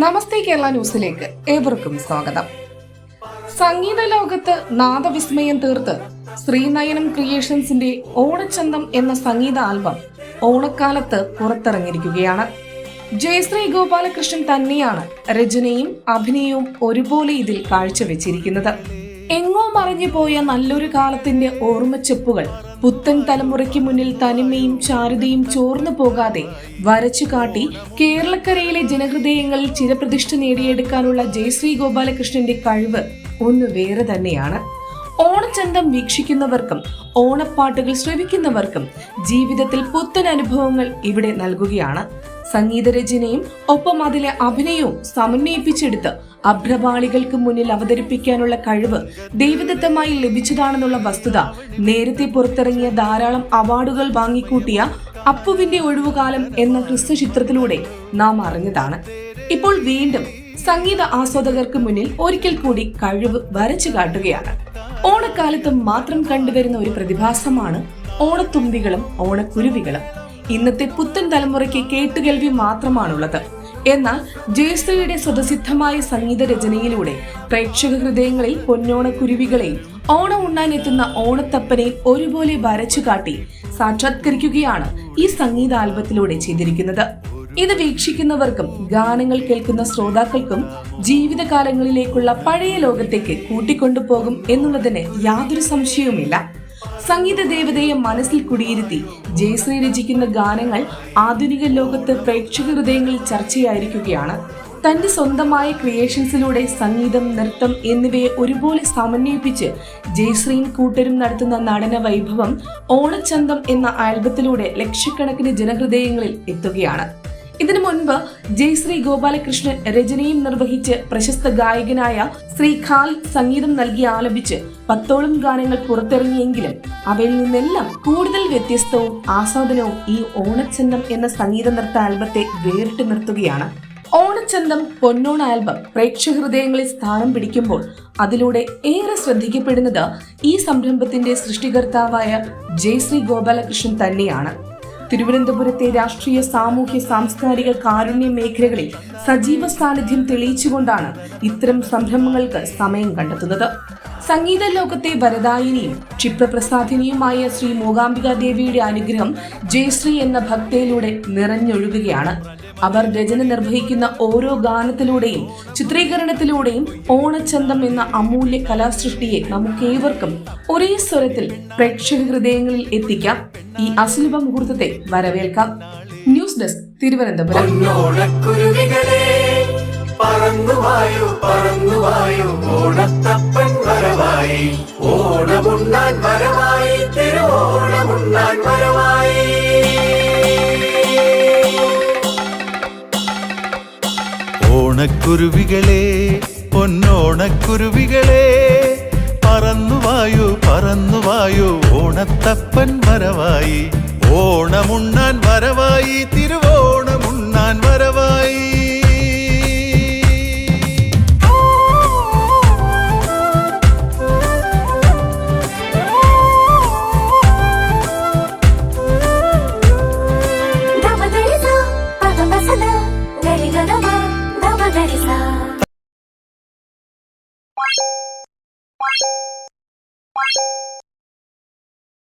നമസ്തേ കേരള ന്യൂസിലേക്ക് ഏവർക്കും സ്വാഗതം. സംഗീത ലോകത്ത് നാദവിസ്മയം തീർത്ത് ശ്രീനയനം ക്രിയേഷൻസിന്റെ ഓണച്ചന്തം എന്ന സംഗീത ആൽബം ഓണക്കാലത്ത് പുറത്തിറങ്ങിയിരിക്കുകയാണ്. ജയശ്രീ ഗോപാലകൃഷ്ണൻ തന്നെയാണ് രചനയും അഭിനയവും ഒരുപോലെ ഇതിൽ കാഴ്ചവെച്ചിരിക്കുന്നത്. എങ്ങോ പോയ നല്ലൊരു കാലത്തിന്റെ ഓർമ്മച്ചെപ്പുകൾ. പുത്തൻ തലമുറയ്ക്ക് മുന്നിൽ തനിമയും ചാരുതയും ചോർന്നു പോകാതെ വരച്ചു കാട്ടി കേരളക്കരയിലെ ജനഹൃദയങ്ങളിൽ ചിരപ്രതിഷ്ഠ നേടിയെടുക്കാനുള്ള ജയശ്രീ ഗോപാലകൃഷ്ണന്റെ കഴിവ് ഒന്ന് വേറെ തന്നെയാണ്. ഓണച്ചന്തം വീക്ഷിക്കുന്നവർക്കും ഓണപ്പാട്ടുകൾ ശ്രവിക്കുന്നവർക്കും ജീവിതത്തിൽ പുത്തൻ അനുഭവങ്ങൾ ഇവിടെ നൽകുകയാണ്. സംഗീതരചനയും ഒപ്പം അതിലെ അഭിനയവും സമന്വയിപ്പിച്ചെടുത്ത് അഭ്രപാളികൾക്ക് മുന്നിൽ അവതരിപ്പിക്കാനുള്ള കഴിവ് ദൈവദത്തമായി ലഭിച്ചതാണെന്നുള്ള വസ്തുത നേരത്തെ പുറത്തിറങ്ങിയ ധാരാളം അവാർഡുകൾ വാങ്ങിക്കൂട്ടിയ അപ്പുവിന്റെ ഒഴിവുകാലം എന്ന ക്രിസ്തു ചിത്രത്തിലൂടെ നാം അറിഞ്ഞതാണ്. ഇപ്പോൾ വീണ്ടും സംഗീത ആസ്വാദകർക്ക് മുന്നിൽ ഒരിക്കൽ കൂടി കഴിവ് വരച്ചു കാട്ടുകയാണ്. ഓണക്കാലത്ത് മാത്രം കണ്ടുവരുന്ന ഒരു പ്രതിഭാസമാണ് ഓണത്തുമ്പികളും ഓണക്കുരുവികളും. ഇന്നത്തെ പുത്തൻ തലമുറയ്ക്ക് കേട്ടുകേൾവി മാത്രമാണുള്ളത്. എന്നാൽ ജയശ്രീയുടെ സ്വതസിദ്ധമായ സംഗീത രചനയിലൂടെ പ്രേക്ഷക ഹൃദയങ്ങളിൽ പൊന്നോണക്കുരുവികളെയും ഓണം ഉണ്ണാനെത്തുന്ന ഓണത്തപ്പനെ ഒരുപോലെ വരച്ചു കാട്ടി സാക്ഷാത്കരിക്കുകയാണ് ഈ സംഗീത ആൽബത്തിലൂടെ ചെയ്തിരിക്കുന്നത്. ഇത് വീക്ഷിക്കുന്നവർക്കും ഗാനങ്ങൾ കേൾക്കുന്ന ശ്രോതാക്കൾക്കും ജീവിതകാലങ്ങളിലേക്കുള്ള പഴയ ലോകത്തേക്ക് കൂട്ടിക്കൊണ്ടുപോകും എന്നുള്ളതിന് യാതൊരു സംശയവുമില്ല. സംഗീത ദേവതയെ മനസ്സിൽ കുടിയിരുത്തി. ജയശ്രീ രചിക്കുന്ന ഗാനങ്ങൾ ആധുനിക ലോകത്ത് പ്രേക്ഷക ഹൃദയങ്ങളിൽ ചർച്ചയായിരിക്കുകയാണ്. തന്റെ സ്വന്തമായ ക്രിയേഷൻസിലൂടെ സംഗീതം നൃത്തം എന്നിവയെ ഒരുപോലെ സമന്വയിപ്പിച്ച് ജയശ്രീയും കൂട്ടരും നടത്തുന്ന നടന വൈഭവം ഓണച്ചന്തം എന്ന ആൽബത്തിലൂടെ ലക്ഷക്കണക്കിന് ജനഹൃദയങ്ങളിൽ എത്തുകയാണ്. ഇതിനു മുൻപ് ജയശ്രീ ഗോപാലകൃഷ്ണൻ രചനയും നിർവഹിച്ച് പ്രശസ്ത ഗായകനായ ശ്രീ ഖാൽ സംഗീതം നൽകി ആലപിച്ച് പത്തോളം ഗാനങ്ങൾ പുറത്തിറങ്ങിയെങ്കിലും അവയിൽ നിന്നെല്ലാം കൂടുതൽ വ്യത്യസ്തവും ആസ്വാദനവും ഈ ഓണച്ചന്തം എന്ന സംഗീത നൃത്ത ആൽബത്തെ വേറിട്ട് നിർത്തുകയാണ്. ഓണച്ചന്തം പൊന്നോൺ ആൽബം പ്രേക്ഷക ഹൃദയങ്ങളിൽ സ്ഥാനം പിടിക്കുമ്പോൾ അതിലൂടെ ഏറെ ശ്രദ്ധിക്കപ്പെടുന്നത് ഈ സംരംഭത്തിന്റെ സൃഷ്ടികർത്താവായ ജയശ്രീ ഗോപാലകൃഷ്ണൻ തന്നെയാണ്. തിരുവനന്തപുരത്തെ രാഷ്ട്രീയ സാമൂഹ്യ സാംസ്കാരിക കാരുണ്യ മേഖലകളിൽ സജീവ സാന്നിധ്യം തെളിയിച്ചുകൊണ്ടാണ് ഇത്തരം സംരംഭങ്ങൾക്ക് സമയം കണ്ടെത്തുന്നത്. സംഗീത ലോകത്തെ വരദായിനിയും ക്ഷിപ്രപ്രസാദിനിയുമായ ശ്രീ മൂകാംബിക ദേവിയുടെ അനുഗ്രഹം ജയശ്രീ എന്ന ഭക്തയിലൂടെ നിറഞ്ഞൊഴുകുകയാണ്. അവർ രചന നിർവഹിക്കുന്ന ഓരോ ഗാനത്തിലൂടെയും ചിത്രീകരണത്തിലൂടെയും ഓണച്ചന്തം എന്ന അമൂല്യ കലാസൃഷ്ടിയെ നമുക്കേവർക്കും ഒരേ സ്വരത്തിൽ പ്രേക്ഷക ഹൃദയങ്ങളിൽ എത്തിക്കാം. ഈ അസുലഭ മുഹൂർത്തത്തെ വരവേൽക്കാം. News desk Thiruvananthapuram. പറന്നു വായു പറന്നു വായു ഓണത്തപ്പൻ വരവായി ഓണമുണ്ണാൻ വരവായി തിരുവോണമുണ്ണാൻ വരവായി ഓണക്കുരുവികളെ പൊന്നോണക്കുരുവികളെ പറന്നുവായു പറന്നുവായു ഓണത്തപ്പൻ വരവായി ഓണമുണ്ണാൻ വരവായി തിരുവോണമുണ്ണാൻ വരവായി 其三